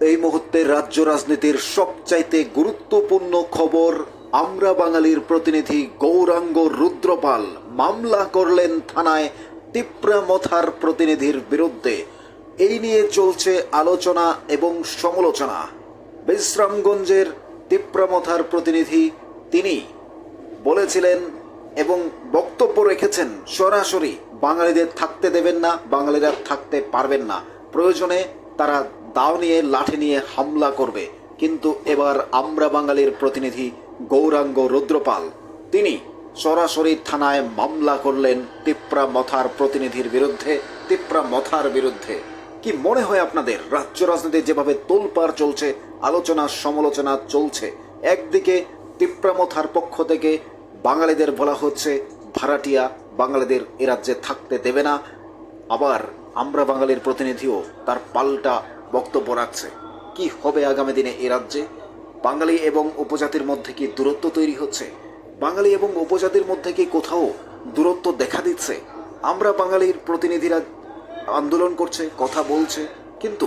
এই মুহূর্তে রাজ্য রাজনীতির সবচাইতে গুরুত্বপূর্ণ খবর, আমরা বাঙালির প্রতিনিধি গৌরাঙ্গ রুদ্রপাল মামলা করলেন থানায় তিপ্রা মথার প্রতিনিধির বিরুদ্ধে। এই নিয়ে চলছে আলোচনা এবং সমালোচনা। বিশ্রামগঞ্জের তিপ্রামথার প্রতিনিধি তিনি বলেছিলেন এবং বক্তব্য রেখেছেন, সরাসরি বাঙালিদের থাকতে দেবেন না, বাঙালিরা থাকতে পারবেন না। প্রয়োজনে তারা দাও নিয়ে, লাঠি নিয়ে হামলা করবে। কিন্তু এবার আমরা বাঙালির প্রতিনিধি গৌরাঙ্গ রুদ্রপাল। তিনি সরাসরি থানায় মামলা করলেন তিপ্রা মথার প্রতিনিধির বিরুদ্ধে, তিপ্রা মথার বিরুদ্ধে। কি মনে হয় আপনাদের? রাজ্য রাজনীতি যেভাবে তোলপাড় চলছে, আলোচনা সমালোচনা চলছে। একদিকে তিপ্রামথার পক্ষ থেকে বাঙালিদের বলা হচ্ছে, ভাড়াটিয়া বাঙালিদের এ রাজ্যে থাকতে দেবে না। আবার আমরা বাঙালির প্রতিনিধিও তার পাল্টা বক্তব্য রাখছে। কি হবে আগামী দিনে এ রাজ্যে? বাঙালি এবং উপজাতির মধ্যে কি দূরত্ব তৈরি হচ্ছে? বাঙালি এবং উপজাতির মধ্যে কি কোথাও দূরত্ব দেখা দিচ্ছে? আমরা বাঙালির প্রতিনিধিরা আন্দোলন করছে, কথা বলছে, কিন্তু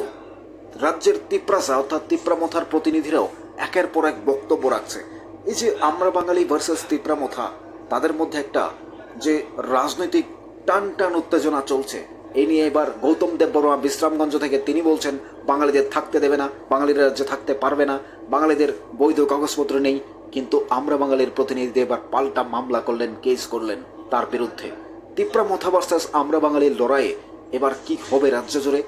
রাজ্যের তিপ্রাসা অর্থাৎ তিপ্রামথার প্রতিনিধিরাও একের পর এক বক্তব্য রাখছে। এই যে আমরা বাঙালি ভার্সেস তিপ্রামথা, তাদের মধ্যে একটা যে রাজনৈতিক টান টান উত্তেজনা চলছে এই নিয়ে এবার গৌতম দেব বর্মা বিশ্রামগঞ্জ থেকে তিনি বলছেন, বাঙালিদের থাকতে দেবে না, বাঙালিরা রাজ্যে থাকতে পারবে না, বাঙালিদের বৈধ কাগজপত্র নেই, কিন্তু আমরা বাঙালির প্রতিনিধি এবার পাল্টা মামলা করলেন, কেস করলেন তার বিরুদ্ধে। তিপ্রা মথা আমরা বাঙালির লড়াইয়ে, এবার কি হবে রাজ্য জুড়ে?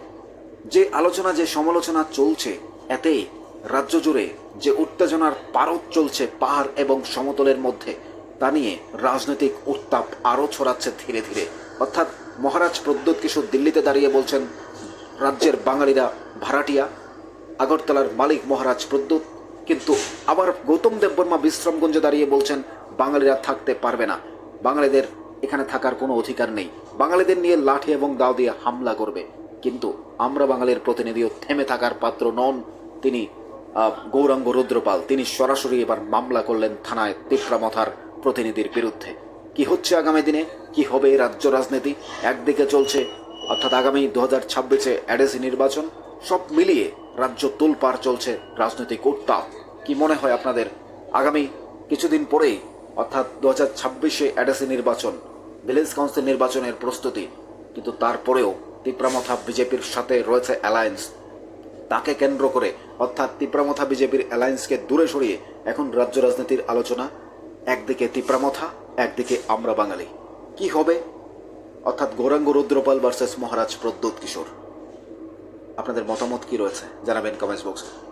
যে আলোচনা, যে সমালোচনা চলছে, এতে রাজ্য জুড়ে যে উত্তেজনার পারদ চলছে পাহাড় এবং সমতলের মধ্যে, তা নিয়ে রাজনৈতিক উত্তাপ আরও ছড়াচ্ছে ধীরে ধীরে। অর্থাৎ মহারাজ প্রদ্যোৎ কিশোর দিল্লিতে দাঁড়িয়ে বলছেন, রাজ্যের বাঙালিরা ভাড়াটিয়া, আগরতলার মালিক মহারাজ প্রদ্যোৎ কিন্তু আবার গৌতম দেববর্মা বিশ্রামগঞ্জে দাঁড়িয়ে বলছেন, বাঙালিরা থাকতে পারবে না। বাঙালিদের এখানে থাকার কোনো অধিকার নেই। বাঙালিদের নিয়ে লাঠি এবং দাও দিয়ে হামলা করবে। কিন্তু আমরা বাঙালির প্রতিনিধিও থেমে থাকার পাত্র নন। তিনি গৌরাঙ্গ রুদ্রপাল, তিনি সরাসরি এবার মামলা করলেন থানায় তিপ্রামথার প্রতিনিধির বিরুদ্ধে। কি হচ্ছে আগামী দিনে? কি হবে রাজ্য রাজনীতি? একদিকে চলছে, অর্থাৎ আগামী দু হাজার ছাব্বিশে অ্যাডেসি নির্বাচন, সব মিলিয়ে রাজ্য তোলপাড় চলছে রাজনৈতিক উত্তাপ। কি মনে হয় আপনাদের? আগামী কিছুদিন পরেই, অর্থাৎ দু হাজার ছাব্বিশে অ্যাডেসি নির্বাচন, ভিলেজ কাউন্সিল নির্বাচনের প্রস্তুতি, কিন্তু তারপরেও তিপ্রামথা বিজেপির সাথে রয়েছে অ্যালায়েন্স। তাকে কেন্দ্র করে, অর্থাৎ তিপ্রামথা বিজেপির অ্যালায়েন্সকে দূরে সরিয়ে এখন রাজ্য রাজনীতির আলোচনা, একদিকে তিপ্রামথা, একদিকে আমরা বাঙালি। কি হবে? অর্থাৎ গৌরাঙ্গ রুদ্রপাল ভার্সেস মহারাজ প্রদ্যোৎ কিশোর। আপনাদের মতামত কি রয়েছে? জানাবেন কমেন্টস বক্সে